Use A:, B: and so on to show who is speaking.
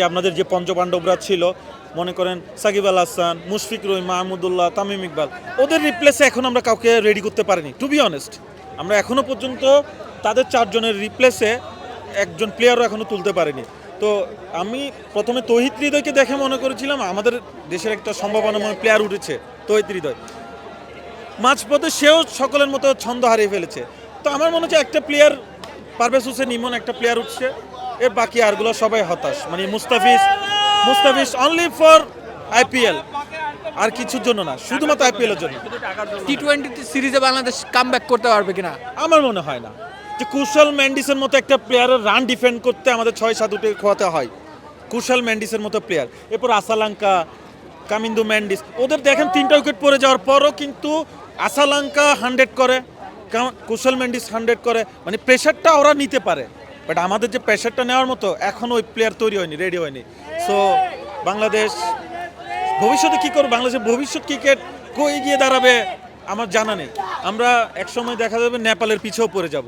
A: যে আপনাদের যে পঞ্চপাণ্ডবরা ছিল, মনে করেন সাকিব আল হাসান, মুশফিক রহিম, মাহমুদুল্লাহ, তামিম ইকবাল, ওদের রিপ্লেসে এখন আমরা কাউকে রেডি করতে পারিনি টু বি অনেস্ট আমরা এখনও পর্যন্ত তাদের চারজনের রিপ্লেসে একজন প্লেয়ারও এখনও তুলতে পারিনি। তো আমি প্রথমে তহিদ হৃদয়কে দেখে মনে করেছিলাম, আমাদের দেশের একটা সম্ভাবনাময় প্লেয়ার উঠেছে, তহিদ হৃদয়। মাঝপথে সেও সকলের মতো ছন্দ হারিয়ে ফেলেছে। তো আমার মনে হচ্ছে একটা প্লেয়ার পারভেজ হোসেন ইমন একটা প্লেয়ার উঠছে। এর বাকি আরগুলো সবাই হতাশ। মানে Mustafiz Mustafiz only for IPL আর কিছুর জন্য না শুধুমাত্র আইপিএল এর জন্য।
B: টি টোয়েন্টি সিরিজে বাংলাদেশ কাম করতে পারবে কিনা?
A: আমার মনে হয় না। যে কুশল ম্যান্ডিসের মতো একটা প্লেয়ারের রান ডিফেন্ড করতে আমাদের ছয় সাত উঠে খোয়াতে হয়। কুশল ম্যান্ডিসের মতো প্লেয়ার এরপর আসালাঙ্কা কামিন্দু ম্যান্ডিস। ওদের দেখেন তিনটা উইকেট পড়ে যাওয়ার পরও কিন্তু আসালাঙ্কা হান্ড্রেড করে। কুশল ম্যান্ডিস হান্ড্রেড করে। মানে প্রেশারটা ওরা নিতে পারে। বাট আমাদের যে প্রেশারটা নেওয়ার মতো এখনও ওই প্লেয়ার তৈরি হয়নি রেডি হয়নি। সো বাংলাদেশ ভবিষ্যতে কি করবে? বাংলাদেশের ভবিষ্যৎ ক্রিকেট কই গিয়ে দাঁড়াবে? আমার জানা নেই। আমরা একসময় দেখা যাবে নেপালের পিছেও পড়ে যাব।